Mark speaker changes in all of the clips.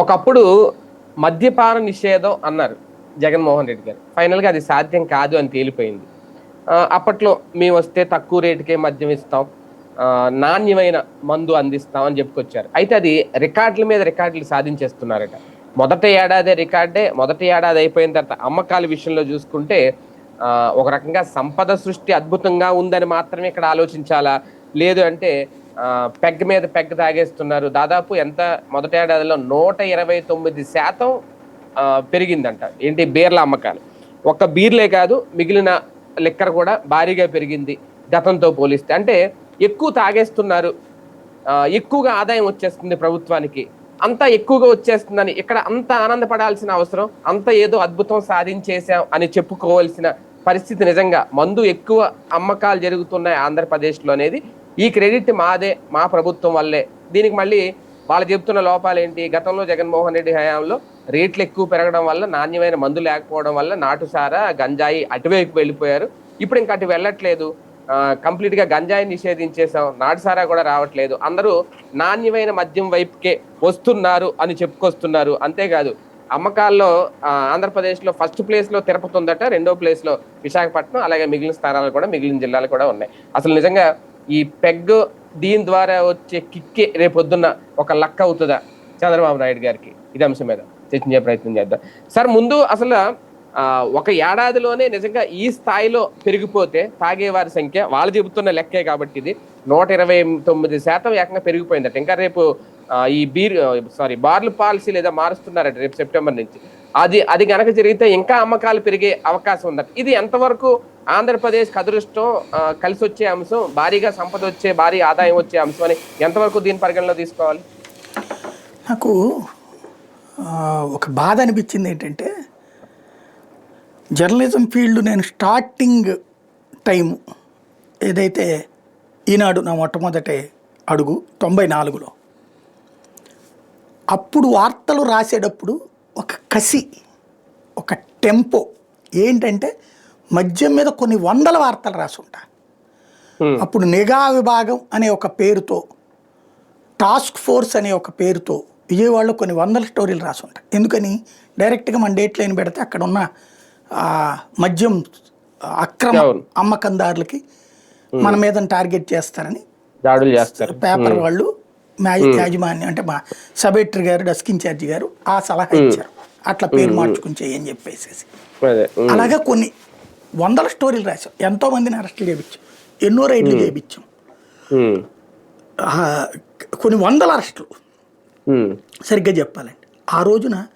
Speaker 1: ఒకప్పుడు మద్యపాన నిషేధం అన్నారు జగన్మోహన్ రెడ్డి గారు. ఫైనల్గా అది సాధ్యం కాదు అని తేలిపోయింది. అప్పట్లో మేము వస్తే తక్కువ రేటుకే మద్యం ఇస్తాం. నాణ్యమైన మందు అందిస్తాం అని చెప్పుకొచ్చారు. అయితే అది రికార్డుల మీద రికార్డులు సాధించేస్తున్నారట. మొదటి ఏడాది రికార్డే మొదటి ఏడాది అయిపోయిన తర్వాత అమ్మకాల విషయంలో చూసుకుంటే ఒక రకంగా సంపద సృష్టి అద్భుతంగా ఉందని మాత్రమే ఇక్కడ ఆలోచించాలా? లేదు అంటే పెగ్ మీద పెగ్ తాగేస్తున్నారు. దాదాపు ఎంత మొదటి ఏడాదిలో నూట ఇరవై తొమ్మిది శాతం పెరిగిందంట. ఏంటి? బీర్ల అమ్మకాలు. ఒక్క బీర్లే కాదు మిగిలిన లిక్కర్ కూడా భారీగా పెరిగింది గతంతో పోలిస్తే. అంటే ఎక్కువ తాగేస్తున్నారు. ఎక్కువగా ఆదాయం వచ్చేస్తుంది ప్రభుత్వానికి. అంత ఎక్కువగా వచ్చేస్తుందని ఇక్కడ అంత ఆనందపడాల్సిన అవసరం అంత ఏదో అద్భుతం సాధించేశాం అని చెప్పుకోవాల్సిన పరిస్థితి నిజంగా. మందు ఎక్కువ అమ్మకాలు జరుగుతున్నాయి ఆంధ్రప్రదేశ్లో అనేది. ఈ క్రెడిట్ మాదే మా ప్రభుత్వం వల్లే. దీనికి మళ్ళీ వాళ్ళు చెప్తున్న లోపాలు ఏంటి గతంలో జగన్మోహన్ రెడ్డి హయాంలో రేట్లు ఎక్కువ పెరగడం వల్ల నాణ్యమైన మందు లేకపోవడం వల్ల నాటుసారా గంజాయి అటువైపు వెళ్ళిపోయారు. ఇప్పుడు ఇంకా అటు వెళ్ళట్లేదు. కంప్లీట్గా గంజాయి నిషేధించేసాం నాటుసారా కూడా రావట్లేదు. అందరూ నాణ్యమైన మద్యం వైపుకే వస్తున్నారు అని చెప్పుకొస్తున్నారు. అంతేకాదు అమ్మకాల్లో ఆంధ్రప్రదేశ్లో ఫస్ట్ ప్లేస్లో తిరుపతి ఉందట రెండో ప్లేస్లో విశాఖపట్నం అలాగే మిగిలిన స్థానాలు కూడా మిగిలిన జిల్లాలు కూడా ఉన్నాయి. అసలు నిజంగా ఈ పెగ్ దీని ద్వారా వచ్చే కిక్కే రేపొద్దున్న ఒక లక్ అవుతుందా చంద్రబాబు నాయుడు గారికి? ఇది అంశం మీద చర్చించే ప్రయత్నం చేద్దాం. సార్ ముందు అసలు ఒక ఏడాదిలోనే నిజంగా ఈ స్థాయిలో పెరిగిపోతే తాగేవారి సంఖ్య వాళ్ళు చెబుతున్న లెక్కే కాబట్టి ఇది నూట ఇరవై తొమ్మిది శాతం ఏకంగా పెరిగిపోయిందట. ఇంకా రేపు ఈ బీర్ సారీ బార్లు పాలసీ లేదా మారుస్తున్నారట రేపు సెప్టెంబర్ నుంచి. అది అది కనుక జరిగితే ఇంకా అమ్మకాలు పెరిగే అవకాశం ఉందట. ఇది ఎంతవరకు ఆంధ్రప్రదేశ్ అదృష్టం కలిసి వచ్చే అంశం భారీగా సంపద వచ్చే భారీ ఆదాయం వచ్చే అంశం అని ఎంతవరకు దీని పరిగణలో తీసుకోవాలి?
Speaker 2: నాకు ఒక బాధ అనిపించింది ఏంటంటే జర్నలిజం ఫీల్డ్ నేను స్టార్టింగ్ టైం ఏదైతే ఈనాడు నా మొట్టమొదటి అడుగు తొంభై నాలుగులో అప్పుడు వార్తలు రాసేటప్పుడు ఒక కసి ఒక టెంపో ఏంటంటే మద్యం మీద కొన్ని వందల వార్తలు రాసుంటా. అప్పుడు నిఘా విభాగం అనే ఒక పేరుతో టాస్క్ ఫోర్స్ అనే ఒక పేరుతో విజయవాడలో కొన్ని వందల స్టోరీలు రాసి ఉంటాయి ఎందుకని? డైరెక్ట్గా మన డేట్ లైన్ పెడితే అక్కడ ఉన్న మద్యం అక్రమ. అమ్మకందారులకి మన మీద టార్గెట్ చేస్తారని
Speaker 1: దాడులు చేస్తారు.
Speaker 2: పేపర్ వాళ్ళు యాజమాన్యం అంటే మా సబ్ ఎడిటర్ గారు డెస్క్ ఇన్ఛార్జి గారు ఆ సలహా ఇచ్చారు. అట్లా పేరు మార్చుకుని చేయని చెప్పేసి
Speaker 1: అదే. ఉమ్,
Speaker 2: అలాగా కొన్ని వందల స్టోరీలు రాసాం ఎంతో మందిని అరెస్టులు చేయించాం. ఎన్నో రైడ్లు చేయించాం. కొన్ని వందల అరెస్టులు. సరిగ్గా చెప్పాలండి. ఆ రోజున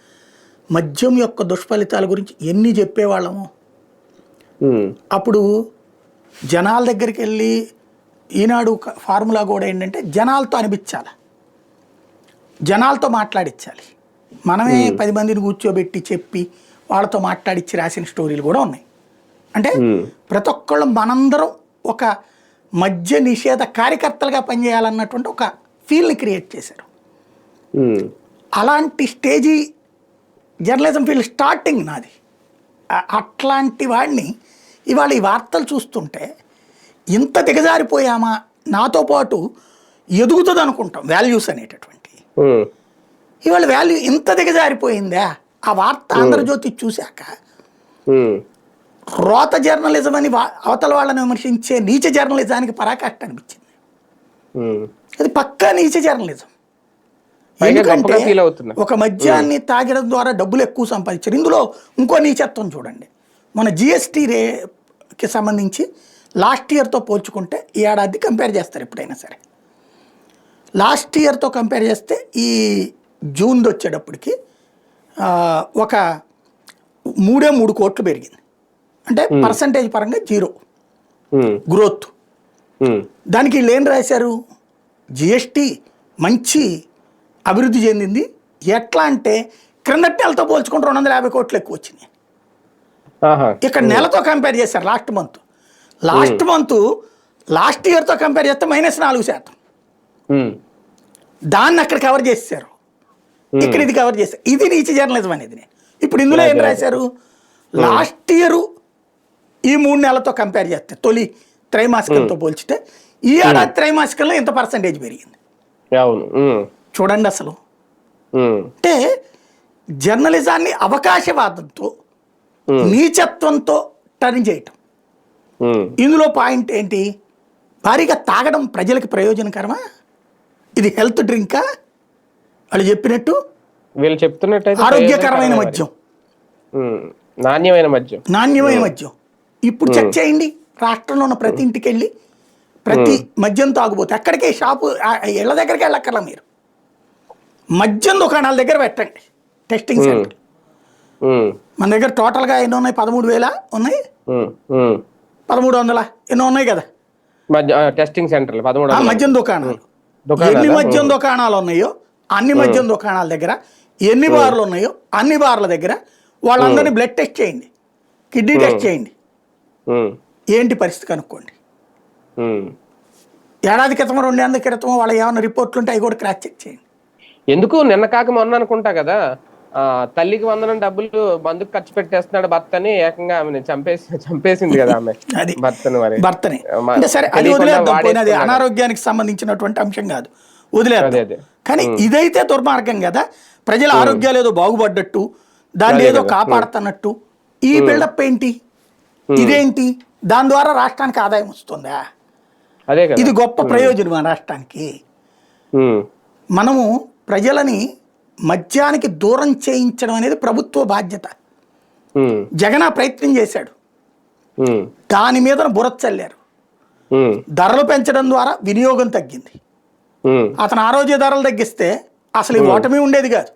Speaker 2: మద్యం యొక్క దుష్ఫలితాల గురించి ఎన్ని చెప్పేవాళ్ళము? అప్పుడు జనాల దగ్గరికి వెళ్ళి ఈనాడు ఫార్ములా కూడా ఏంటంటే జనాలతో అనిపించాలి. జనాలతో మాట్లాడించాలి మనమే పది మందిని కూర్చోబెట్టి చెప్పి వాళ్ళతో మాట్లాడించి రాసిన స్టోరీలు కూడా ఉన్నాయి. అంటే ప్రతి ఒక్కళ్ళు మనందరం ఒక మద్య నిషేధ కార్యకర్తలుగా పనిచేయాలన్నటువంటి ఒక ఫీల్ని క్రియేట్ చేశారు. అలాంటి స్టేజీ జర్నలిజం ఫీల్డ్ స్టార్టింగ్ నాది. అట్లాంటి వాడిని ఇవాళ ఈ వార్తలు చూస్తుంటే ఇంత దిగజారిపోయామా? నాతో పాటు ఎదుగుతుంది అనుకుంటాం వాల్యూస్ అనేటటువంటి. ఇవాళ వాల్యూ ఇంత దిగజారిపోయిందా? ఆ వార్త ఆంధ్రజ్యోతి చూశాక రోత జర్నలిజం అని అవతల వాళ్ళని విమర్శించే నీచ జర్నలిజానికి పరాకాష్ట అనిపించింది. అది పక్కా నీచ జర్నలిజం. ఎందుకంటే. ఒక మద్యాన్ని తాగడం ద్వారా డబ్బులు ఎక్కువ సంపాదించారు. ఇందులో ఇంకో నీచత్వం చూడండి. మన జిఎస్టీ రేకి సంబంధించి లాస్ట్ ఇయర్తో పోల్చుకుంటే ఈ ఏడాది కంపేర్ చేస్తారు ఎప్పుడైనా సరే. లాస్ట్ ఇయర్తో కంపేర్ చేస్తే ఈ జూన్ వచ్చేటప్పటికి ఒక మూడే మూడు కోట్లు పెరిగింది. అంటే పర్సంటేజ్ పరంగా జీరో. గ్రోత్ దానికి వీళ్ళు ఏం రాశారు? జిఎస్టీ మంచి అభివృద్ధి చెందింది. ఎట్లా అంటే క్రిందటి నెలతో పోల్చుకుంటే రెండు వందల యాభై కోట్లు ఎక్కువ వచ్చినాయి. ఇక్కడ నెలతో కంపేర్ చేశారు last month last month last ఇయర్తో compare చేస్తే మైనస్ నాలుగు శాతం. దాన్ని అక్కడ కవర్ చేశారు ఇక్కడ ఇది కవర్ చేశారు. ఇది నీచి జర్నలిజం అనేది. ఇప్పుడు ఇందులో ఏం రాశారు? లాస్ట్ ఇయర్ ఈ మూడు నెలలతో కంపేర్ చేస్తే తొలి త్రైమాసికంతో పోల్చితే ఈ ఏడాది త్రైమాసికంలో ఇంత పర్సంటేజ్ పెరిగింది? చూడండి అసలు. అంటే జర్నలిజాన్ని అవకాశవాదంతో నీచత్వంతో టర్న్ చేయటం. ఇందులో పాయింట్ ఏంటి? భారీగా తాగడం ప్రజలకు ప్రయోజనకరమా? ఇది హెల్త్ డ్రింకా వాళ్ళు చెప్పినట్టు
Speaker 1: వీళ్ళు చెప్తున్నట్టయితే
Speaker 2: ఆరోగ్యకరమైన మద్యం.
Speaker 1: నాణ్యమైన మద్యం.
Speaker 2: నాణ్యమైన మద్యం. ఇప్పుడు చెక్ చేయండి. రాష్ట్రంలో ఉన్న ప్రతి ఇంటికి వెళ్ళి ప్రతి మద్యం తాగుబోతే అక్కడికే షాపు ఇళ్ళ దగ్గరికి వెళ్ళక్కర్లా మీరు. మద్యం దుకాణాల దగ్గర పెట్టండి. టెస్టింగ్ సెంటర్ మన దగ్గర టోటల్గా ఎన్ని ఉన్నాయి? పదమూడు వేల ఉన్నాయి. పదమూడు వందల? ఎన్నో ఉన్నాయి కదా?
Speaker 1: టెస్టింగ్ సెంటర్లు పదమూడు
Speaker 2: ఆ
Speaker 1: వందలు.
Speaker 2: మద్యం దుకాణాలు? ఎన్ని మద్యం దుకాణాలు ఉన్నాయో అన్ని మద్యం దుకాణాల దగ్గర ఎన్ని బార్లు ఉన్నాయో అన్ని బార్ల దగ్గర వాళ్ళందరినీ బ్లడ్ టెస్ట్ చేయండి. కిడ్నీ టెస్ట్ చేయండి. ఏంటి పరిస్థితి కనుక్కోండి. ఏడాది క్రితం రెండేళ్ళ క్రితం వాళ్ళ ఏమైనా రిపోర్ట్లు ఉంటే అవి కూడా క్రాస్ చెక్ చేయండి.
Speaker 1: ఎందుకు? నిన్న కాక మొన్న అనుకుంటా కదా. ఆ తల్లికి వందనం డబ్బులు మందుకు ఖర్చు పెట్టేస్తున్నాడు భర్త అని ఏకంగా ఆమెను చంపేసి చంపేసింది కదా ఆమె
Speaker 2: అది
Speaker 1: భర్తను మరి.
Speaker 2: భర్తని. సరే అది వదిలేద్దాం
Speaker 1: వాడేసుకున్నాడు.
Speaker 2: అనారోగ్యానికి సంబంధించినటువంటి అంశం కాదు.
Speaker 1: అదే
Speaker 2: కానీ ఇదైతే దుర్మార్గం కదా. ప్రజల ఆరోగ్యాలు ఏదో బాగుపడ్డట్టు దాన్ని ఏదో. కాపాడుతున్నట్టు. ఈ బిల్డప్ ఏంటి? ఇదేంటి? దాని ద్వారా రాష్ట్రానికి ఆదాయం వస్తుందా? ఇది గొప్ప ప్రయోజనం మన రాష్ట్రానికి?
Speaker 1: ఉమ్,
Speaker 2: మనము ప్రజలని మద్యానికి దూరం చేయించడం అనేది ప్రభుత్వ బాధ్యత. జగన్ ఆ ప్రయత్నం చేశాడు. దాని మీద బురద చల్లారు.
Speaker 1: ఉమ్,
Speaker 2: ధరలు పెంచడం ద్వారా వినియోగం తగ్గింది. అతను ఆ రోజే ధరలు తగ్గిస్తే అసలు ఈ ఓటమి ఉండేది కాదు.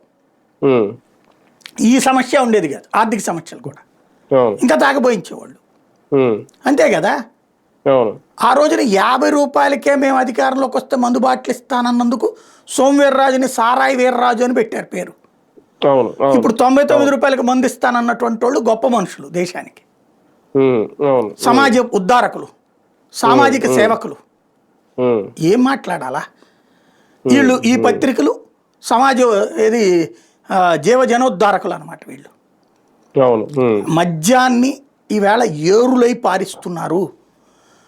Speaker 2: ఈ సమస్య ఉండేది కాదు. ఆర్థిక సమస్యలు కూడా. ఇంకా తాగబోయించేవాళ్ళు. అంతే కదా? ఆ రోజున యాభై రూపాయలకే మేము అధికారంలోకి వస్తే మందు బాటిల్ ఇస్తానన్నందుకు సోమవీర్రాజుని సారాయి వీర్రాజు అని పెట్టారు పేరు. ఇప్పుడు తొంభై తొమ్మిది రూపాయలకు మందు ఇస్తానన్నటువంటి వాళ్ళు గొప్ప మనుషులు దేశానికి. సమాజ ఉద్ధారకులు సామాజిక సేవకులు. ఏం మాట్లాడాలా? వీళ్ళు ఈ పత్రికలు సమాజ ఏది ఆ, జీవ జనోద్ధారకులు అనమాట వీళ్ళు మద్యాన్ని ఈవేళ ఏరులై పారిస్తున్నారు.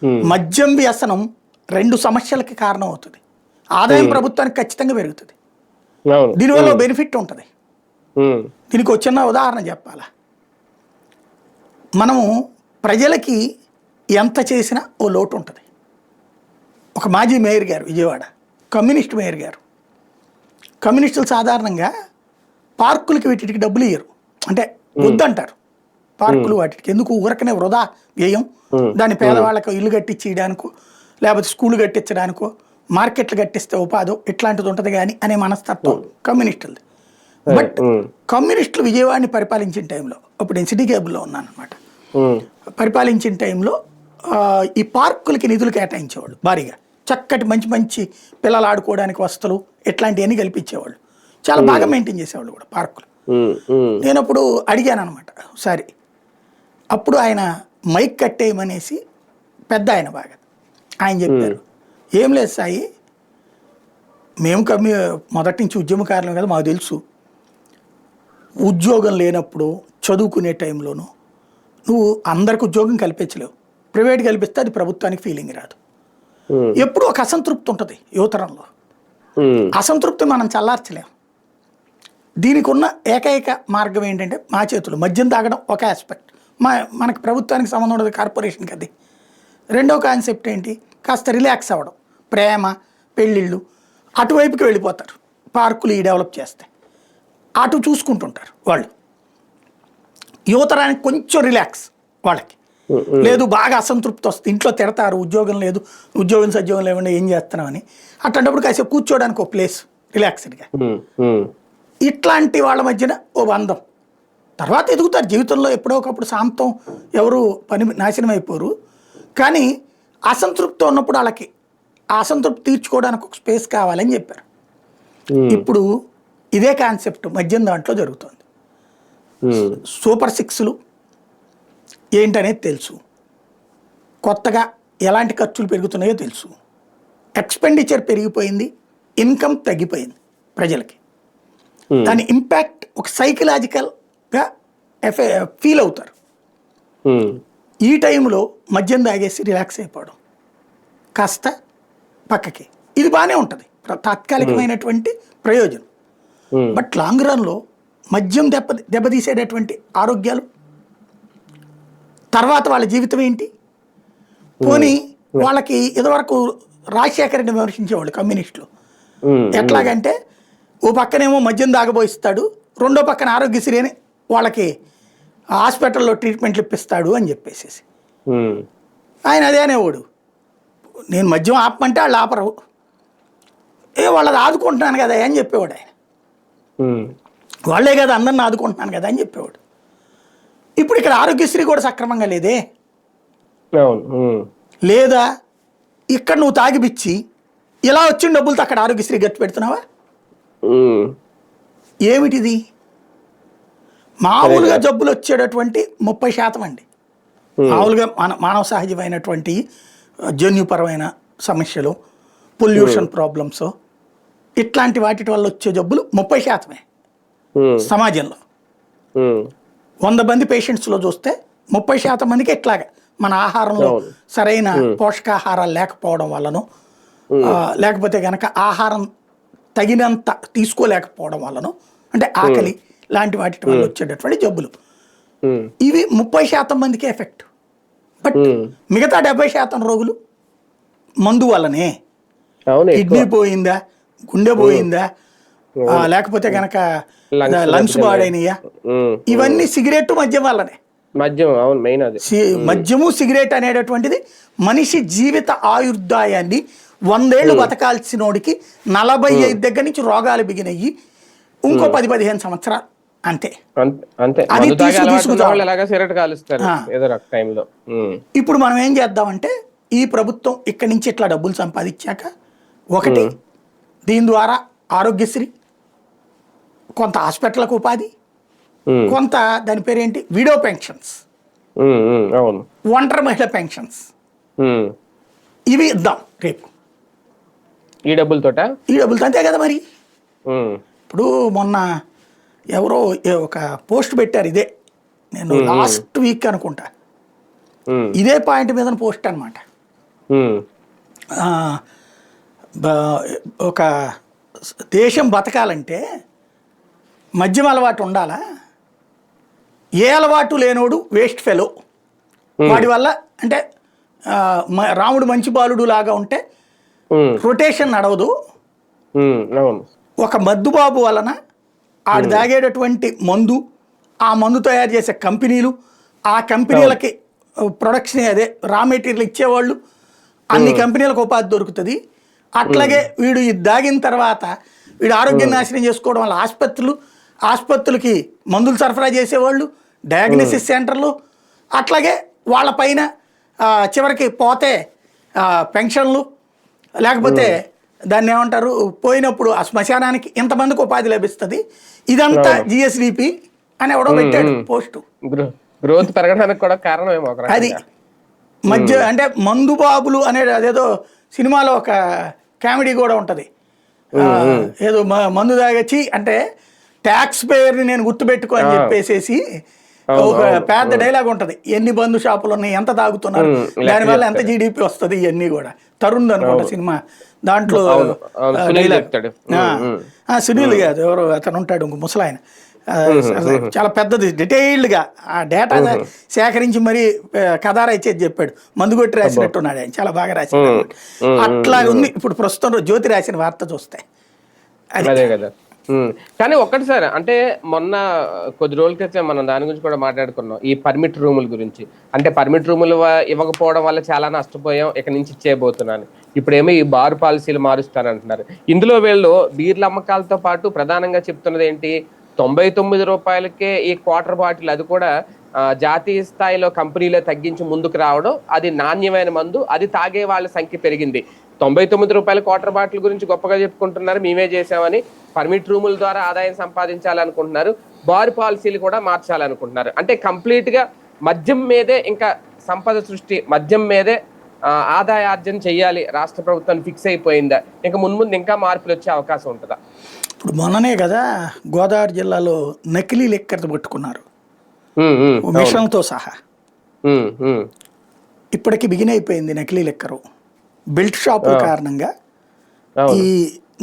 Speaker 2: మద్యం వ్యసనం రెండు సమస్యలకి కారణం అవుతుంది ఆదాయం ప్రభుత్వానికి ఖచ్చితంగా పెరుగుతుంది. దీనివల్ల బెనిఫిట్ ఉంటుంది. దీనికి చిన్న ఉదాహరణ చెప్పాలా? మనము ప్రజలకి ఎంత చేసినా ఓ లోటు ఉంటుంది. ఒక మాజీ మేయర్ గారు విజయవాడ కమ్యూనిస్ట్ మేయర్ గారు. కమ్యూనిస్టులు సాధారణంగా పార్కులకి వీటికి డబ్బులు ఇయ్యరు. అంటే వద్దంటారు. పార్కులు వాటికి. ఎందుకు? ఊరకనే వృధా వ్యయం. దాన్ని పేదవాళ్ళకు ఇల్లు కట్టించడానికో లేకపోతే స్కూల్ కట్టించడానికో మార్కెట్లు కట్టిస్తే ఉపాధి ఇట్లాంటిది ఉంటుంది కానీ అనే మనస్తత్వం కమ్యూనిస్టులది. బట్ కమ్యూనిస్టులు విజయవాడని పరిపాలించిన టైంలో అప్పుడు నేను సిటీ కేబుల్లో ఉన్నాను అనమాట పరిపాలించిన టైంలో ఈ పార్కులకి నిధులు కేటాయించేవాళ్ళు భారీగా. చక్కటి మంచి మంచి పిల్లలు ఆడుకోవడానికి వస్తువులు ఇట్లాంటివన్నీ కల్పించేవాళ్ళు. చాలా బాగా మెయింటైన్ చేసేవాళ్ళు కూడా పార్కులు. నేను అప్పుడు అడిగాను అనమాట ఒకసారి అప్పుడు ఆయన మైక్ కట్టేయమనేసి పెద్ద ఆయన బాగా. ఆయన చెప్పారు. ఏం లేదు సాయి మేము కమ్యూ మొదటి నుంచి ఉద్యమకారులం కదా మాకు తెలుసు. ఉద్యోగం లేనప్పుడు చదువుకునే టైంలోనూ నువ్వు అందరికి ఉద్యోగం కల్పించలేవు. ప్రైవేట్ కల్పిస్తే అది ప్రభుత్వానికి ఫీలింగ్ రాదు. ఎప్పుడు ఒక అసంతృప్తి ఉంటుంది యువతరంలో. అసంతృప్తి మనం చల్లార్చలేం. దీనికి ఉన్న ఏకైక మార్గం ఏంటంటే మా చేతులు. మద్యం తాగడం ఒక ఆస్పెక్ట్ మా మనకి ప్రభుత్వానికి సంబంధం ఉండదు కార్పొరేషన్కి అది. రెండో కాన్సెప్ట్ ఏంటి? కాస్త రిలాక్స్ అవ్వడం. ప్రేమ పెళ్ళిళ్ళు అటువైపుకి వెళ్ళిపోతారు. పార్కులు ఈ డెవలప్ చేస్తే. అటు చూసుకుంటుంటారు వాళ్ళు. యువతరానికి కొంచెం రిలాక్స్ వాళ్ళకి. లేదు బాగా అసంతృప్తి వస్తుంది. ఇంట్లో తిడతారు ఉద్యోగం లేదు ఉద్యోగం సద్యోగం లేకుండా ఏం చేస్తున్నామని. అట్లాంటప్పుడు కాసేపు కూర్చోవడానికి ఒక ప్లేస్ రిలాక్స్డ్గా ఇట్లాంటి వాళ్ళ మధ్యన ఓ బంధం. తర్వాత ఎదుగుతారు. జీవితంలో ఎప్పుడో ఒకప్పుడు శాంతం ఎవరు పని నాశనం అయిపోరు. కానీ అసంతృప్తి ఉన్నప్పుడు వాళ్ళకి ఆ అసంతృప్తి తీర్చుకోవడానికి ఒక స్పేస్ కావాలని చెప్పారు. ఇప్పుడు ఇదే కాన్సెప్ట్ మద్యం దాంట్లో జరుగుతుంది. సూపర్ సిక్స్లు ఏంటనేది తెలుసు. కొత్తగా ఎలాంటి ఖర్చులు పెరుగుతున్నాయో తెలుసు. ఎక్స్పెండిచర్ పెరిగిపోయింది ఇన్కమ్ తగ్గిపోయింది ప్రజలకి. దాని ఇంపాక్ట్ ఒక సైకలాజికల్గా ఎఫె ఫీల్ అవుతారు. ఈ టైంలో మద్యం తాగేసి రిలాక్స్ అయిపోవడం. కాస్త పక్కకి. ఇది బాగానే ఉంటుంది. తాత్కాలికమైనటువంటి ప్రయోజనం. బట్ లాంగ్ రన్లో మద్యం దెబ్బ దెబ్బతీసేటటువంటి ఆరోగ్యాలు తర్వాత వాళ్ళ జీవితం ఏంటి? పోనీ వాళ్ళకి ఇదివరకు రాజశేఖర రెడ్డి విమర్శించేవాళ్ళు కమ్యూనిస్టులు. ఎట్లాగంటే ఓ పక్కనేమో మద్యం దాగబోయిస్తాడు రెండో పక్కన ఆరోగ్యశ్రీ అని వాళ్ళకి హాస్పిటల్లో ట్రీట్మెంట్లు ఇప్పిస్తాడు అని చెప్పేసి
Speaker 1: ఉమ్,
Speaker 2: ఆయన అదే అనేవాడు. నేను మద్యం ఆపమంటే వాళ్ళు ఆపరు. ఏ వాళ్ళది ఆదుకుంటున్నాను కదా అని చెప్పేవాడు ఆయన. వాళ్ళే కదా అందరిని ఆదుకుంటున్నాను కదా అని చెప్పేవాడు. ఇప్పుడు ఇక్కడ ఆరోగ్యశ్రీ కూడా సక్రమంగా లేదే? లేదా? ఇక్కడ నువ్వు తాగిపిచ్చి ఇలా వచ్చిన డబ్బులతో అక్కడ ఆరోగ్యశ్రీ గట్టి పెడుతున్నావా? ఏమిటిది? మామూలుగా జబ్బులు వచ్చేటటువంటి ముప్పై శాతం అండి. మామూలుగా మన మానవ సహజమైనటువంటి జన్యుపరమైన సమస్యలు పొల్యూషన్ ప్రాబ్లమ్స్ ఇట్లాంటి వాటి వల్ల వచ్చే జబ్బులు ముప్పై శాతమే. సమాజంలో. వంద మంది పేషెంట్స్లో చూస్తే ముప్పై శాతం మందికి ఇట్లాగా. మన ఆహారంలో. సరైన పోషకాహారాలు లేకపోవడం వల్లనో ఆ, లేకపోతే కనుక ఆహారం తగినంత తీసుకోలేకపోవడం వల్లనో అంటే ఆకలి లాంటి వాటి వల్ల వచ్చేటటువంటి జబ్బులు. ఇవి ముప్పై శాతం మందికి ఎఫెక్ట్. బట్. మిగతా డెబ్బై శాతం రోగులు మందు వల్లనే. కిడ్నీ పోయిందా? గుండె పోయిందా? లేకపోతే కనుక
Speaker 1: Lungs
Speaker 2: లంగ్స్. పాడైనయా
Speaker 1: ఉమ్,
Speaker 2: ఇవన్నీ సిగరెట్ మద్యం వల్లనే.
Speaker 1: మద్యం అవును మెయిన్ అది.
Speaker 2: మద్యము సిగరెట్ అనేటటువంటిది మనిషి జీవిత ఆయుర్దాయాన్ని వందేళ్ళు బతకాల్సినోడికి నలభై ఐదు దగ్గర నుంచి రోగాలు బిగినయ్యి ఇంకో పది పదిహేను సంవత్సరాలు. అంతే.
Speaker 1: అంతే.
Speaker 2: అది
Speaker 1: మందు తాగే
Speaker 2: తీసుకు-
Speaker 1: అలవాటు ఉన్న
Speaker 2: తీసుకుతాం.
Speaker 1: వాళ్ళు ఎలాగా సిగరెట్ కాలుస్తారు
Speaker 2: ఆ.
Speaker 1: ఏదో ఒక టైంలో ఉమ్,
Speaker 2: ఇప్పుడు మనం ఏం చేద్దామంటే ఈ ప్రభుత్వం ఇక్కడి నుంచి ఇట్లా డబ్బులు సంపాదించాక ఒకటి దీని ద్వారా ఆరోగ్యశ్రీ కొంత హాస్పిటల్కు ఉపాధి కొంత దాని పేరేంటి? Widow pensions. ఒంటరి మహిళ పెన్షన్స్. ఇవి ఇద్దాం రేపు.
Speaker 1: ఈ డబ్బులతోట?
Speaker 2: ఈ డబ్బులతో అంతే కదా మరి? ఇప్పుడు మొన్న ఎవరో ఒక పోస్ట్ పెట్టారు ఇదే. నేను లాస్ట్ వీక్ అనుకుంటా. ఇదే పాయింట్ మీద పోస్ట్ అనమాట ఒక దేశం బతకాలంటే మద్యం అలవాటు ఉండాలా? ఏ అలవాటు లేనోడు వేస్ట్ ఫెలో. వాడి వల్ల అంటే రాముడు మంచి బాలుడు లాగా ఉంటే రొటేషన్ నడవదు. ఒక మద్దుబాబు వలన ఆడు తాగేటటువంటి మందు ఆ మందు తయారు చేసే కంపెనీలు ఆ కంపెనీలకి ప్రొడక్షన్ అదే రా మెటీరియల్ ఇచ్చేవాళ్ళు అన్ని కంపెనీలకు ఉపాధి దొరుకుతుంది. అట్లాగే వీడు ఇది దాగిన తర్వాత వీడు ఆరోగ్యం నాశనం చేసుకోవడం వల్ల ఆసుపత్రులు ఆసుపత్రులకి మందులు సరఫరా చేసేవాళ్ళు డయాగ్నోసిస్ సెంటర్లు అట్లాగే వాళ్ళపైన చివరికి పోతే పెన్షన్లు లేకపోతే దాన్ని ఏమంటారు పోయినప్పుడు ఆ శ్మశానానికి ఇంతమందికి ఉపాధి లభిస్తుంది. ఇదంతా జిఎస్డిపి అని ఎవడో పెట్టాడు పోస్టు.
Speaker 1: గ్రో గ్రోత్ పెరగడానికి కూడా కారణమేమో
Speaker 2: అది మధ్య అంటే మందు బాబులు అనేది అదేదో సినిమాలో ఒక కామెడీ కూడా ఉంటది. ఏదో మందు తాగచ్చి అంటే ట్యాక్స్ పేయర్ని నేను గుర్తుపెట్టుకో అని చెప్పేసేసి ఒక పెద్ద డైలాగ్ ఉంటది. ఎన్ని బంధు షాపులు ఉన్నాయి ఎంత తాగుతున్నారు దానివల్ల ఎంత జీడిపి వస్తుంది ఇవన్నీ కూడా. తరుణ్ అనుకుంటా సినిమా. దాంట్లో ఆ,
Speaker 1: సునీల్
Speaker 2: కాదు ఎవరు అతను ఉంటాడు ఇంకో ముసలాయన. చాలా పెద్దది డీటెయిల్డ్గా. ఆ డేటా సేకరించి మరి కథ రాసేది చెప్పాడు. మందు కొట్టి రాసినట్టున్నాడు ఆయన చాలా బాగా రాశాడు అన్నమాట. అట్లా ఉంది. ఇప్పుడు ప్రస్తుతం జ్యోతి రాసిన వార్త చూస్తే. అది
Speaker 1: కదా. కానీ ఒక్కటి సార్ అంటే మొన్న కొద్ది రోజుల క్రితం మనం దాని గురించి కూడా మాట్లాడుకున్నాం ఈ పర్మిట్ రూముల గురించి. అంటే పర్మిట్ రూములు ఇవ్వకపోవడం వల్ల చాలా నష్టపోయాం ఇక నుంచి ఇచ్చేయబోతున్నాను. ఇప్పుడేమో ఈ బార్ పాలసీలు మారుస్తానంటున్నారు. ఇందులో వీళ్ళు బీర్ల అమ్మకాలతో పాటు ప్రధానంగా చెప్తున్నది ఏంటి? తొంభై తొమ్మిది రూపాయలకే ఈ క్వార్టర్ బాటిల్ అది కూడా జాతీయ స్థాయిలో కంపెనీలో తగ్గించి ముందుకు రావడం అది నాణ్యమైన మందు అది తాగే వాళ్ళ సంఖ్య పెరిగింది. తొంభై తొమ్మిది రూపాయల క్వార్టర్ బాటిల్ గురించి గొప్పగా చెప్పుకుంటున్నారు మేమే చేసామని పర్మిట్ రూముల ద్వారా ఆదాయం సంపాదించాలనుకుంటున్నారు బార్ పాలసీలు కూడా మార్చాలనుకుంటున్నారు. అంటే కంప్లీట్గా మద్యం మీదే ఇంకా సంపద సృష్టి మద్యం మీదే ఆదాయార్జన చెయ్యాలి రాష్ట్ర ప్రభుత్వం ఫిక్స్ అయిపోయిందా? ఇంకా మున్ముందు ఇంకా మార్పులు వచ్చే అవకాశం ఉంటుందా?
Speaker 2: ఇప్పుడు మొన్ననే కదా గోదావరి జిల్లాలో నకిలీ లెక్కర్ పట్టుకున్నారు. మిషన్లతో సహా. ఇప్పటికి బిగిన్ అయిపోయింది నకిలీ లెక్కరు. బెల్ట్ షాపుల కారణంగా ఈ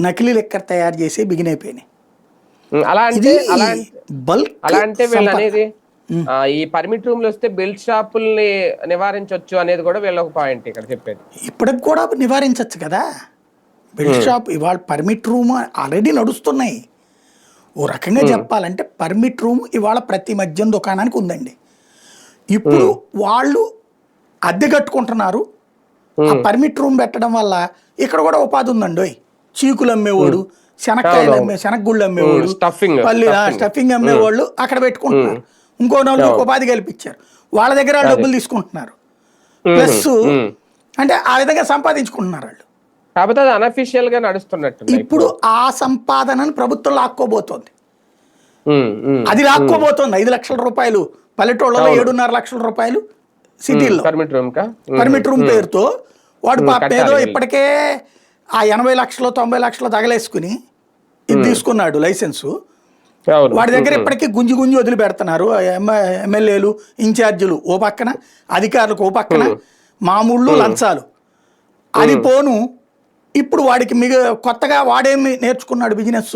Speaker 2: నకిలీ లెక్కర్ తయారు చేసి బిగిన్ అయిపోయినాయి.
Speaker 1: అలా అంటే
Speaker 2: బల్క్
Speaker 1: అలా అంటే వీళ్ళు అనేది ఈ పర్మిట్ రూమ్లు వస్తే బెల్ట్ షాపుల్ని నివారించవచ్చు అనేది కూడా వీళ్ళ ఒక పాయింట్ ఇక్కడ చెప్పేది.
Speaker 2: ఇప్పటికి కూడా నివారించవచ్చు కదా? బెల్ట్ షాప్ ఇవాళ పర్మిట్ రూమ్ ఆల్రెడీ నడుస్తున్నాయి. ఓ రకంగా చెప్పాలంటే పర్మిట్ రూమ్ ఇవాళ ప్రతి మద్యం దుకాణానికి ఉందండి. ఇప్పుడు వాళ్ళు అద్దె కట్టుకుంటున్నారు. ఆ పర్మిట్ రూమ్ పెట్టడం వల్ల ఇక్కడ కూడా ఉపాధి ఉందండి. చీకులు అమ్మేవాడు శనక్కాయలు అమ్మే శనగగుళ్ళు అమ్మేవాడు
Speaker 1: స్టఫింగ్
Speaker 2: పల్లి స్టఫింగ్ అమ్మేవాళ్ళు అక్కడ పెట్టుకుంటున్నారు. ఇంకో నలుగురికి ఉపాధి కల్పించారు. వాళ్ళ దగ్గర డబ్బులు తీసుకుంటున్నారు. ప్లస్ అంటే ఆ విధంగా సంపాదించుకుంటున్నారు వాళ్ళు.
Speaker 1: కాకపోతే అది అనఫిషియల్గా నడుస్తున్నట్టు
Speaker 2: ఇప్పుడు. ఆ సంపాదనను ప్రభుత్వం లాక్కోబోతోంది. అది లాక్కోబోతోంది. ఐదు లక్షల రూపాయలు పల్లెటూళ్ళలో ఏడున్నర లక్షల రూపాయలు సిటీల్లో.
Speaker 1: పర్మిట్ రూమ్
Speaker 2: పర్మిట్ రూమ్ పేరుతో వాడు ఏదో. ఇప్పటికే ఆ ఎనభై లక్షలు తొంభై లక్షలు తగలేసుకుని ఇది తీసుకున్నాడు లైసెన్సు. వాడి దగ్గర ఇప్పటికీ గుంజి గుంజి వదిలి పెడుతున్నారు ఎమ్మెల్యేలు ఇన్ఛార్జీలు ఓ పక్కన అధికారులకు ఓ పక్కన మామూళ్ళు లంచాలు. అది పోను. ఇప్పుడు వాడికి మిగ కొత్తగా వాడేమి నేర్చుకున్నాడు బిజినెస్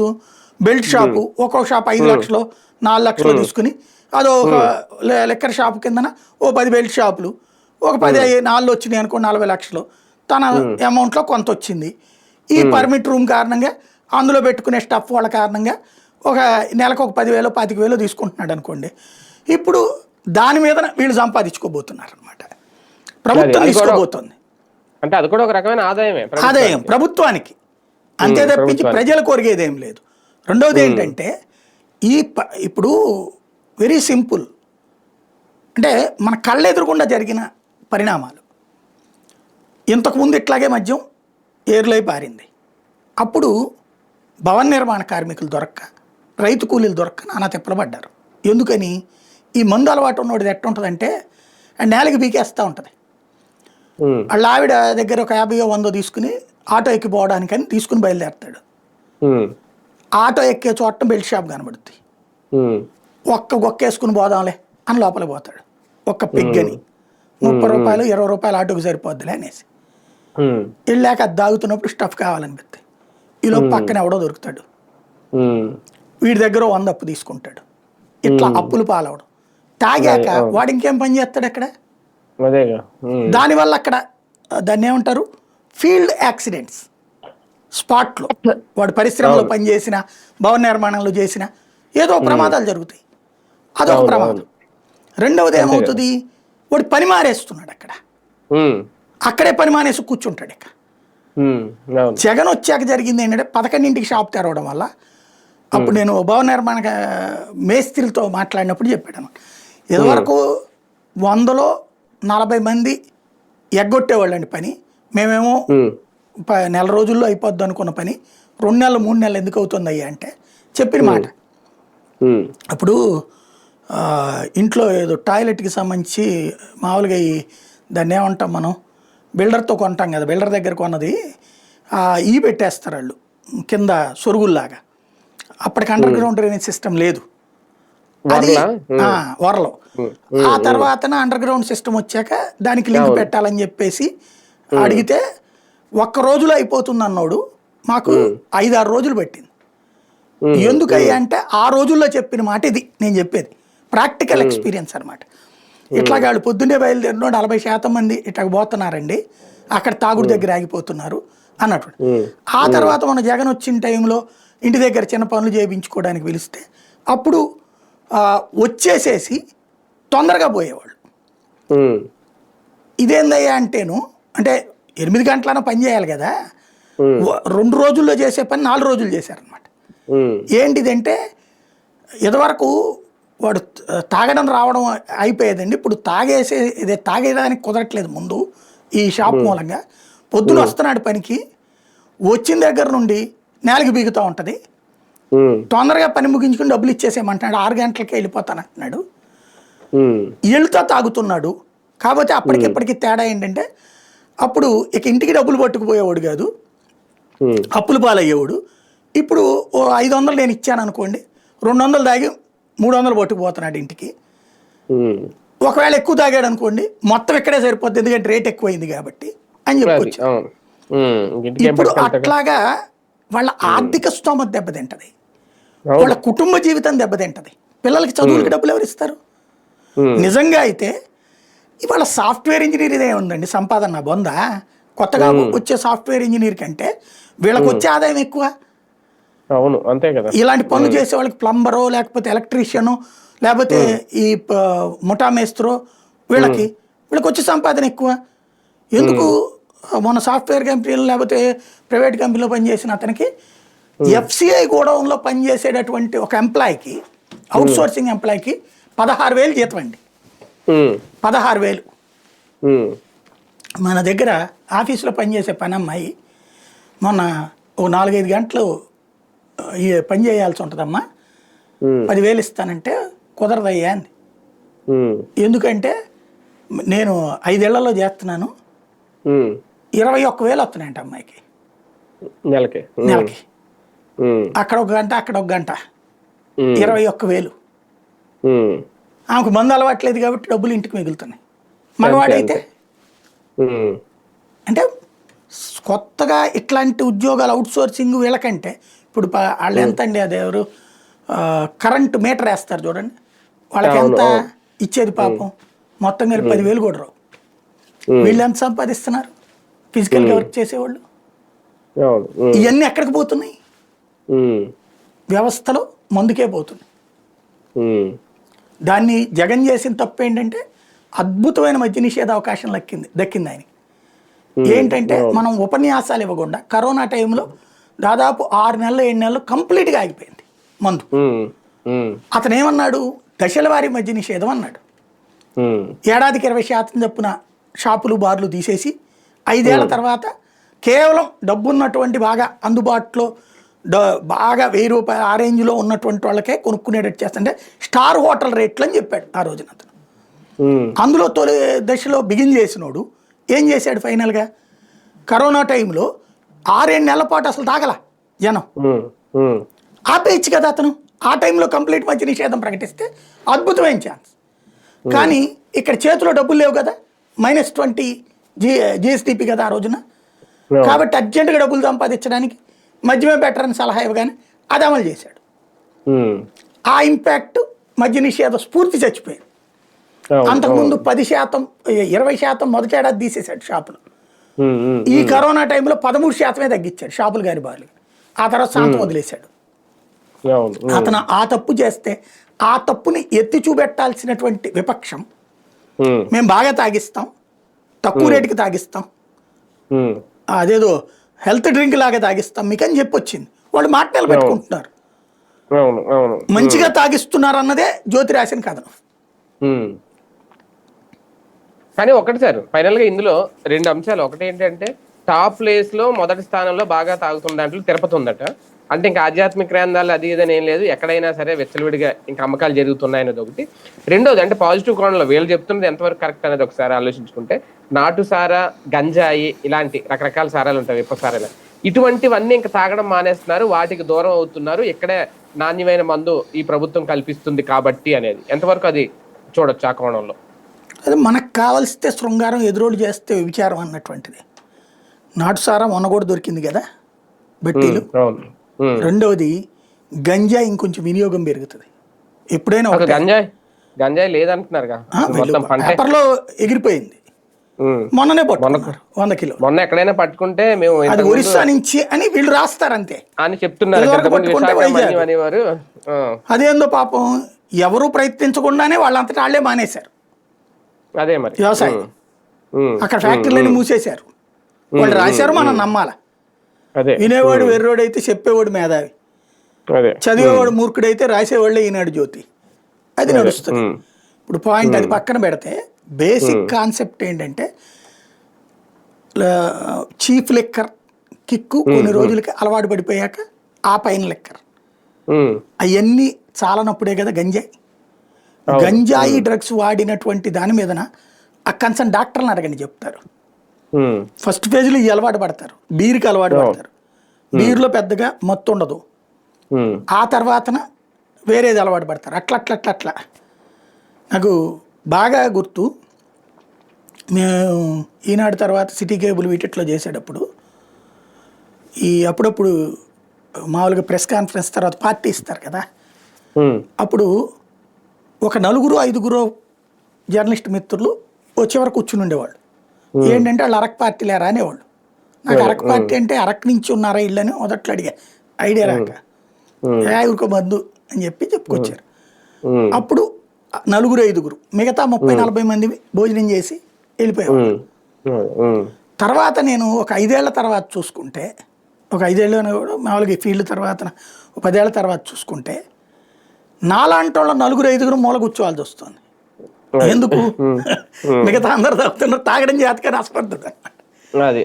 Speaker 2: బెల్ట్ షాపు ఒక్కో షాప్ ఐదు లక్షలు నాలుగు లక్షలు తీసుకుని అదో ఒక లెక్కర్ షాప్ కిందన ఓ పది బెల్ట్ షాపులు. ఒక పది నాలుగు వచ్చినాయి అనుకో నలభై లక్షలు. తన అమౌంట్లో కొంత వచ్చింది. ఈ పర్మిట్ రూమ్ కారణంగా అందులో పెట్టుకునే స్టఫ్ వాళ్ళ కారణంగా ఒక నెలకు ఒక పదివేలు పాతిక వేలు తీసుకుంటున్నాడు అనుకోండి. ఇప్పుడు దాని మీద వీళ్ళు సంపాదించుకోబోతున్నారు అనమాట ప్రభుత్వం తీసుకోబోతోంది.
Speaker 1: అంటే అది కూడా ఒక రకమైన ఆదాయమే.
Speaker 2: ఆదాయం ప్రభుత్వానికి. అంతే తప్పించి ప్రజలు కొరిగేది ఏం లేదు. రెండవది ఏంటంటే ఈ ఇప్పుడు వెరీ సింపుల్. అంటే మన కళ్ళెదురుగుండా జరిగిన పరిణామాలు. ఇంతకుముందు ఇట్లాగే మద్యం ఏర్లై పారింది. అప్పుడు భవన నిర్మాణ కార్మికులు దొరక్క రైతు కూలీలు దొరక్క నానా తిప్పలబడ్డారు. ఎందుకని? ఈ మందు అలవాటు ఉన్నోడిది ఎట్ట ఉంటుందంటే ఆ నేలకి బీకేస్తూ ఉంటుంది. వాళ్ళ ఆవిడ దగ్గర ఒక యాభై వందో తీసుకుని ఆటో ఎక్కి పోవడానికని తీసుకుని బయలుదేరతాడు. ఆటో ఎక్కే చోట బెల్ట్ షాప్ కనబడుద్ది. ఒక్క గొక్కేసుకుని పోదాంలే అని లోపల పోతాడు. ఒక్క పిగ్గని. ముప్పై రూపాయలు ఇరవై రూపాయలు ఆటోకి సరిపోద్దిలే అనేసి. వెళ్ళాక అది దాగుతున్నప్పుడు స్టఫ్ కావాలనిపిస్తుంది ఈలో పక్కన ఎవడో దొరుకుతాడు. వీడి దగ్గర వంద అప్పు తీసుకుంటాడు. ఇట్లా అప్పులు పాలవడం. తాగాక వాడు ఇంకేం పని చేస్తాడు అక్కడ? దానివల్ల అక్కడ దాన్ని ఏమంటారు? Field accidents. స్పాట్లో. వాడు పరిశ్రమలో పనిచేసిన భవన నిర్మాణంలో చేసిన ఏదో ప్రమాదాలు జరుగుతాయి. అదొక ప్రమాదం. రెండవది ఏమవుతుంది? వాడు పని మారేస్తున్నాడు అక్కడ. అక్కడే పని మానేసి కూర్చుంటాడు ఇక. జగన్ వచ్చాక జరిగింది ఏంటంటే పదకొండింటికి షాప్ తెరవడం వల్ల అప్పుడు నేను భవన నిర్మాణ మేస్త్రిలతో మాట్లాడినప్పుడు చెప్పాడు ఇదివరకు వందలో నలభై మంది ఎగ్గొట్టేవాళ్ళండి పని. మేమేమో నెల రోజుల్లో అయిపోద్ది అనుకున్న పని. రెండు నెలలు మూడు నెలలు ఎందుకు అవుతుంది అయ్యా అంటే చెప్పిన మాట. అప్పుడు ఇంట్లో ఏదో టాయిలెట్కి సంబంధించి మామూలుగా ఈ దాన్ని ఏమంటాం మనం బిల్డర్తో కొంటాం కదా బిల్డర్ దగ్గర కొన్నది ఈ పెట్టేస్తారు వాళ్ళు కింద సొరుగుల్లాగా. అప్పటికి అండర్ గ్రౌండ్ డ్రైనేజ్ సిస్టమ్ లేదు. అది
Speaker 1: వరలా?
Speaker 2: ఆ, తర్వాత అండర్ గ్రౌండ్ సిస్టమ్ వచ్చాక దానికి లింక్ పెట్టాలని చెప్పేసి అడిగితే ఒక్క రోజులో అయిపోతుంది అన్నోడు. మాకు ఐదారు రోజులు పెట్టింది. ఎందుకయ్యా అంటే ఆ రోజుల్లో చెప్పిన మాట ఇది నేను చెప్పేది. ప్రాక్టికల్ ఎక్స్పీరియన్స్ అనమాట ఇట్లాగా వాళ్ళు పొద్దున్నే బయలుదేరిన నలభై శాతం మంది ఇట్లా పోతున్నారండి. అక్కడ తాగుడు దగ్గర ఆగిపోతున్నారు అన్నట్టు. ఆ తర్వాత మన జగన్ వచ్చిన టైంలో ఇంటి దగ్గర చిన్న పనులు చేయించుకోవడానికి పిలిస్తే అప్పుడు వచ్చేసేసి తొందరగా పోయేవాళ్ళు. ఇదేందయ్యా అంటేను అంటే ఎనిమిది గంటలన పని చేయాలి కదా. రెండు రోజుల్లో చేసే పని నాలుగు రోజులు చేశారనమాట ఏంటిదంటే ఇదివరకు వాడు తాగడం రావడం అయిపోయేదండి. ఇప్పుడు తాగేసే ఇదే తాగేయడానికి కుదరట్లేదు ముందు ఈ షాప్ మూలంగా. పొద్దున వస్తున్నాడు పనికి వచ్చిన దగ్గర నుండి నేలకి బీగుతూ ఉంటుంది. తొందరగా పని ముగించుకుని డబ్బులు ఇచ్చేసేయమంటున్నాడు. ఆరు గంటలకే వెళ్ళిపోతాను అంటున్నాడు వెళ్తా తాగుతున్నాడు. కాకపోతే అప్పటికిప్పటికి తేడా ఏంటంటే అప్పుడు ఇక ఇంటికి డబ్బులు పట్టుకుపోయేవాడు కాదు. అప్పులు పాలయ్యేవాడు. ఇప్పుడు ఓ ఐదు వందలు నేను ఇచ్చాను అనుకోండి రెండు వందలు తాగి మూడు వందలు పట్టుకుపోతున్నాడు ఇంటికి. ఒకవేళ ఎక్కువ తాగాడు అనుకోండి మొత్తం ఇక్కడే సరిపోద్ది. ఎందుకంటే రేట్ ఎక్కువైంది కాబట్టి అని
Speaker 1: ఏం
Speaker 2: ఇప్పుడు? అట్లాగా వాళ్ళ ఆర్థిక స్తోమత దెబ్బతింటది. వాళ్ళ కుటుంబ జీవితం దెబ్బతింటది. పిల్లలకి చదువులకి డబ్బులు ఎవరు ఇస్తారు? నిజంగా అయితే ఇవాళ సాఫ్ట్వేర్ ఇంజనీర్ ఇదే ఉందండి సంపాదన నా బొంద? కొత్తగా వచ్చే సాఫ్ట్వేర్ ఇంజనీర్ కంటే వీళ్ళకి వచ్చే ఆదాయం ఎక్కువ.
Speaker 1: అవును అంతే కదా.
Speaker 2: ఇలాంటి పనులు చేసే వాళ్ళకి ప్లంబరో లేకపోతే ఎలక్ట్రీషియను లేకపోతే ఈ ముఠా మేస్త్రో వీళ్ళకి వీళ్ళకి వచ్చే సంపాదన ఎక్కువ. ఎందుకు మన సాఫ్ట్వేర్ కంపెనీలు లేకపోతే ప్రైవేట్ కంపెనీలో పనిచేసిన అతనికి ఎఫ్సిఐ గోడౌన్లో పనిచేసేటటువంటి ఒక ఎంప్లాయీకి అవుట్ సోర్సింగ్ ఎంప్లాయీకి పదహారు వేలు జీతం అండి.
Speaker 1: ఉమ్,
Speaker 2: పదహారు వేలు. మన దగ్గర ఆఫీసులో పనిచేసే పని అమ్మాయి మొన్న ఓ నాలుగైదు గంటలు పని చేయాల్సి ఉంటుందమ్మా. పదివేలు ఇస్తానంటే కుదరదయ్యా అంది. ఎందుకంటే నేను ఐదేళ్ళలో చేస్తున్నాను. ఇరవై ఒక్క వేలు వస్తున్నాయంట అమ్మాయికి.
Speaker 1: నెలకి.
Speaker 2: నెలకి. అక్కడ ఒక గంట అక్కడ ఒక గంట ఇరవై ఒక్క వేలు. ఆమెకు మందు అలవాట్లేదు కాబట్టి డబ్బులు ఇంటికి మిగులుతున్నాయి. మగవాడైతే
Speaker 1: ఉమ్,
Speaker 2: అంటే కొత్తగా ఇట్లాంటి ఉద్యోగాలు అవుట్ సోర్సింగ్ వీళ్ళకంటే ఇప్పుడు వాళ్ళు ఎంత అండి అది ఎవరు? కరెంట్ మీటర్ వేస్తారు చూడండి. వాళ్ళకి ఎంత. ఇచ్చేది పాపం? మొత్తం కలిపి పదివేలు కూడా రావు. వీళ్ళు ఎంత సంపాదిస్తున్నారు? ఫిజికల్గా వర్క్ చేసేవాళ్ళు? ఇవన్నీ ఎక్కడికి పోతున్నాయి? వ్యవస్థలో ముందుకే పోతున్నాయి. దాన్ని జగన్ చేసిన తప్పు ఏంటంటే అద్భుతమైన మద్య నిషేధ అవకాశం దక్కింది దక్కింది ఆయన ఏంటంటే మనం ఉపన్యాసాలు ఇవ్వకుండా కరోనా టైంలో దాదాపు ఆరు నెలలు ఏడు నెలలు కంప్లీట్గా ఆగిపోయింది మందు. అతను ఏమన్నాడు దశల వారి మద్య నిషేధం అన్నాడు. ఏడాదికి ఇరవై శాతం చొప్పున షాపులు బార్లు తీసేసి ఐదేళ్ళ తర్వాత కేవలం డబ్బున్నటువంటి బాగా అందుబాటులో బాగా వెయ్యి రూపాయల ఆ రేంజ్లో ఉన్నటువంటి వాళ్ళకే కొనుక్కునేటట్టు చేస్తుంటే స్టార్ హోటల్ రేట్లు అని చెప్పాడు ఆ రోజున అతను. అందులో తొలి దశలో బిగిన్ చేసినోడు ఏం చేశాడు ఫైనల్గా? కరోనా టైంలో ఆరేడు నెలల పాటు అసలు తాగల జనం. ఆపేయచ్చు కదా అతను. ఆ టైంలో కంప్లీట్ మధ్య నిషేధం ప్రకటిస్తే అద్భుతమైన ఛాన్స్. కానీ ఇక్కడ చేతిలో డబ్బులు లేవు కదా? మైనస్ ట్వంటీ జీ జిఎస్టిపి కదా ఆ రోజున. కాబట్టి అర్జెంటుగా డబ్బులు సంపాదించడానికి మద్యమే బెటర్ అని సలహా ఇవ్వగానే అది అమలు చేశాడు. ఆ ఇంపాక్ట్ మద్య నిషేధ స్ఫూర్తి చచ్చిపోయింది. అంతకుముందు పది శాతం ఇరవై శాతం మొదటి ఏడాది తీసేశాడు షాపులు ఈ కరోనా టైంలో పదమూడు శాతమే తగ్గించాడు షాపులు గారి బార్లు. ఆ తర్వాత శాంతం వదిలేశాడు. అతను ఆ తప్పు చేస్తే ఆ తప్పుని ఎత్తి చూపెట్టాల్సినటువంటి విపక్షం మేము బాగా తాగిస్తాం. తక్కువ రేటుకి తాగిస్తాం. అదేదో హెల్త్ డ్రింక్ లాగా తాగిస్తాం. మీకు అని చెప్పొచ్చింది. వాళ్ళు మాట నిలబెట్టుకుంటున్నారు. మంచిగా తాగిస్తున్నారు అన్నదే జ్యోతి రాసిన కథనం.
Speaker 1: ఉమ్. కానీ ఒకటి సార్ ఫైనల్గా ఇందులో రెండు అంశాలు. ఒకటి ఏంటంటే టాప్ ప్లేస్లో మొదటి స్థానంలో బాగా తాగుతున్న దాంట్లో తిరుపతి ఉందట. అంటే ఇంకా ఆధ్యాత్మిక గ్రంథాలు అది ఇదని ఏం లేదు. ఎక్కడైనా సరే వెచ్చలవిడిగా ఇంకా అమ్మకాలు జరుగుతున్నాయి అనేది ఒకటి. రెండోది అంటే పాజిటివ్ కోణంలో వీళ్ళు చెప్తున్నది ఎంతవరకు కరెక్ట్ అనేది ఒకసారి ఆలోచించుకుంటే నాటు సారా గంజాయి ఇలాంటి రకరకాల సారాలు ఉంటాయి విప్ప సారాలు. ఇటువంటివన్నీ ఇంకా తాగడం మానేస్తున్నారు. వాటికి దూరం అవుతున్నారు. ఇక్కడే నాణ్యమైన మందు ఈ ప్రభుత్వం కల్పిస్తుంది కాబట్టి అనేది. ఎంతవరకు అది చూడొచ్చు ఆ కోణంలో?
Speaker 2: అదే మనకు కావలిస్తే శృంగారం ఎదురోడు చేస్తే విచారం అన్నటువంటిది. నాటుసారా మొన్న కూడా దొరికింది కదా? బెట్టీలు. రెండవది గంజా ఇంకొంచెం వినియోగం పెరుగుతుంది. ఎప్పుడైనా
Speaker 1: గంజాయి? గంజాయి పంటే?
Speaker 2: పేపర్లో ఎగిరిపోయింది. మొన్ననే పట్టుకున్నారు వంద కిలో.
Speaker 1: మొన్న ఎక్కడైనా పట్టుకుంటే మేము
Speaker 2: అది ఒరిస్సా నుంచి అని వీళ్ళు రాస్తారు అంతే
Speaker 1: అని చెప్తున్నారు.
Speaker 2: అదేందో పాపం ఎవరు ప్రయత్నించకుండానే వాళ్ళంతటా వాళ్ళే మానేశారు.
Speaker 1: అదే మరి.
Speaker 2: వ్యవసాయం. అక్కడ ఫ్యాక్టరీలని మూసేశారు. వాళ్ళు రాశారు మనం నమ్మాల. వినేవాడు వెర్రోడు అయితే చెప్పేవాడు మేధావి. చదివేవాడు మూర్ఖుడైతే రాసేవాళ్ళే ఈనాడు జ్యోతి. అది నడుస్తుంది. ఇప్పుడు పాయింట్ అది పక్కన పెడితే బేసిక్ కాన్సెప్ట్ ఏంటంటే చీఫ్ లెక్కర్ కిక్కు కొన్ని రోజులకి అలవాటు పడిపోయాక ఆ పైన లెక్కర్. అవన్నీ చాలనప్పుడే కదా గంజాయి. గంజాయి డ్రగ్స్ వాడినటువంటి దాని మీదన ఆ కన్సర్న్ డాక్టర్ని అడగండి చెప్తారు. ఫస్ట్ ఫేజ్లో ఈ అలవాటు పడతారు. బీర్కి అలవాటు పడతారు. బీర్లో పెద్దగా మత్తు ఉండదు. ఆ తర్వాతన వేరేది అలవాటు పడతారు. అట్లా అట్లా అట్లా అట్లా. నాకు బాగా గుర్తు. మేము ఈనాడు తర్వాత సిటీ కేబుల్ వీటిట్లో చేసేటప్పుడు ఈ అప్పుడప్పుడు మామూలుగా ప్రెస్ కాన్ఫరెన్స్ తర్వాత పార్టీ ఇస్తారు కదా. అప్పుడు ఒక నలుగురు ఐదుగురు జర్నలిస్ట్ మిత్రులు వచ్చే వరకు కూర్చుని ఉండేవాళ్ళు. ఏంటంటే వాళ్ళు అరక్ పార్టీ లేరా అనేవాళ్ళు. నాకు అరక్ పార్టీ అంటే అరక్ నుంచి ఉన్నారా ఇళ్ళని మొదట్లో అడిగా. ఐడియా రాక. ఊరుకో మద్దు అని చెప్పి చెప్పుకొచ్చారు. అప్పుడు నలుగురు ఐదుగురు మిగతా ముప్పై నలభై మంది భోజనం చేసి వెళ్ళిపోయారు తర్వాత నేను ఒక ఐదేళ్ళ తర్వాత చూసుకుంటే ఒక ఐదేళ్ళలోనే కూడా మామూలుగా ఈ ఫీల్డ్ తర్వాత ఒక పదేళ్ళ తర్వాత చూసుకుంటే నాలాంటి వాళ్ళ నలుగురు ఐదుగురు మూల కూర్చోవాల్సి వస్తుంది. ఎందుకు? మిగతా అందరు తాగుతున్నారు తాగడం చేతకని ఆస్పడుతుంది
Speaker 1: అది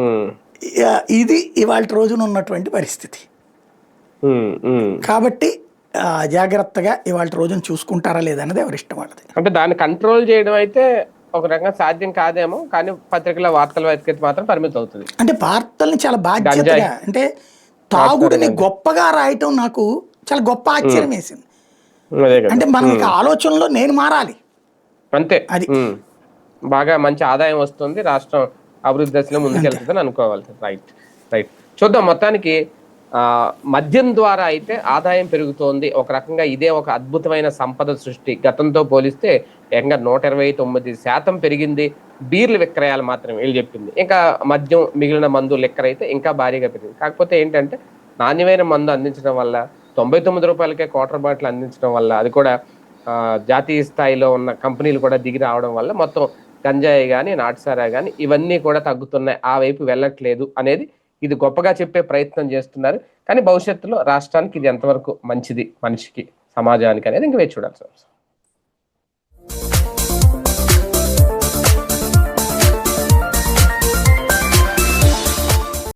Speaker 1: ఉమ్,
Speaker 2: ఇది ఇవాళ రోజున ఉన్నటువంటి పరిస్థితి. కాబట్టి జాగ్రత్తగా ఇవాళ రోజున చూసుకుంటారా లేదన్నది ఎవరి ఇష్టం వాళ్ళది.
Speaker 1: అంటే దాన్ని కంట్రోల్ చేయడం అయితే ఒక రకంగా సాధ్యం కాదేమో కానీ పత్రికల వార్తల వెతికైతే మాత్రం పరిమితం అవుతుంది.
Speaker 2: అంటే వార్తల్ని చాలా బాధ్యతగా అంటే తాగుడిని గొప్పగా రాయటం నాకు చాలా గొప్ప ఆశ్చర్యం వేసింది. అంటే మనకి ఆలోచనలో నేను మారాలి.
Speaker 1: అంతే.
Speaker 2: అది.
Speaker 1: బాగా మంచి ఆదాయం వస్తుంది రాష్ట్రం అభివృద్ధి దశలో ముందుకెళ్తుందని అనుకోవాలి. Right right. చూద్దాం మొత్తానికి ఆ, మద్యం ద్వారా అయితే ఆదాయం పెరుగుతోంది. ఒక రకంగా ఇదే ఒక అద్భుతమైన సంపద సృష్టి. గతంతో పోలిస్తే ఏకంగా నూట ఇరవై తొమ్మిది శాతం పెరిగింది. బీర్ల విక్రయాలు మాత్రమే వీళ్ళు చెప్పింది. ఇంకా మద్యం మిగిలిన మందు లెక్కర అయితే ఇంకా భారీగా పెరిగింది. కాకపోతే ఏంటంటే నాణ్యమైన మందు అందించడం వల్ల తొంభై తొమ్మిది రూపాయలకే క్వార్టర్ బాటిల్ అందించడం వల్ల అది కూడా జాతీయ స్థాయిలో ఉన్న కంపెనీలు కూడా దిగి రావడం వల్ల మొత్తం గంజాయి కానీ నాటుసారా కానీ ఇవన్నీ కూడా తగ్గుతున్నాయి. ఆ వైపు వెళ్ళట్లేదు అనేది ఇది గొప్పగా చెప్పే ప్రయత్నం చేస్తున్నారు. కానీ భవిష్యత్తులో రాష్ట్రానికి ఇది ఎంతవరకు మంచిది? మనిషికి సమాజానికి అనేది ఇంక వేచి చూడాల్సి వస్తుంది